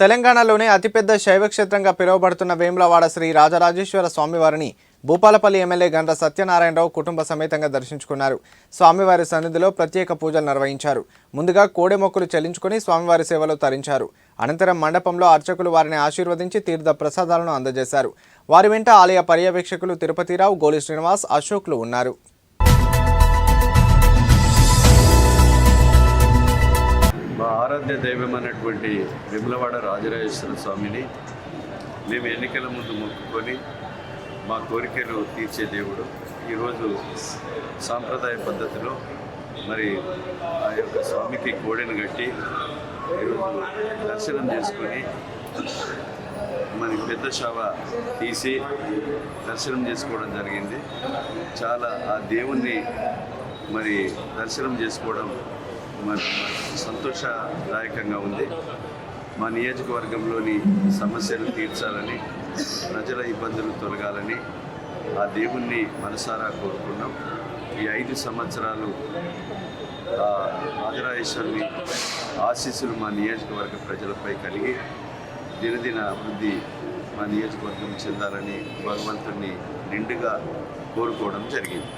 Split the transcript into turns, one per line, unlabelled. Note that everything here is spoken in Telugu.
తెలంగాణలోనే అతిపెద్ద శైవక్షేత్రంగా పిలువబడుతున్న వేములవాడ శ్రీ రాజరాజేశ్వర స్వామివారిని భూపాలపల్లి ఎమ్మెల్యే గండ్ర సత్యనారాయణరావు కుటుంబ సమేతంగా దర్శించుకున్నారు. స్వామివారి సన్నిధిలో ప్రత్యేక పూజలు నిర్వహించారు. ముందుగా కోడె మొక్కులు చెల్లించుకుని స్వామివారి సేవలో తరించారు. అనంతరం మండపంలో అర్చకులు వారిని ఆశీర్వదించి తీర్థ ప్రసాదాలను అందజేశారు. వారి వెంట ఆలయ పర్యవేక్షకులు తిరుపతిరావు గోలి శ్రీనివాస్ అశోక్లు ఉన్నారు.
మా ఆరాధ్య దైవం విమలవాడ రాజరాజేశ్వర స్వామిని మేము ఎన్నికల ముందు మొక్కుకొని మా కోరికలు తీర్చే దేవుడు. ఈరోజు సాంప్రదాయ పద్ధతిలో మరి ఆ యొక్క స్వామికి కోడెను కట్టి ఈరోజు దర్శనం చేసుకొని మరి పెద్ద శవ తీసి దర్శనం చేసుకోవడం జరిగింది. చాలా ఆ దేవుణ్ణి మరి దర్శనం చేసుకోవడం మరి సంతోషదాయకంగా ఉంది. మా నియోజకవర్గంలోని సమస్యలు తీర్చాలని ప్రజల ఇబ్బందులు తొలగాలని ఆ దేవుణ్ణి మనసారా కోరుకున్నాం. ఈ ఐదు సంవత్సరాలు ఆ రాజరాజేశ్వరుని ఆశీస్సులు మా నియోజకవర్గ ప్రజలపై కలిగి దినదిన అభివృద్ధి మా నియోజకవర్గం చెందాలని భగవంతుణ్ణి నిండుగా కోరుకోవడం జరిగింది.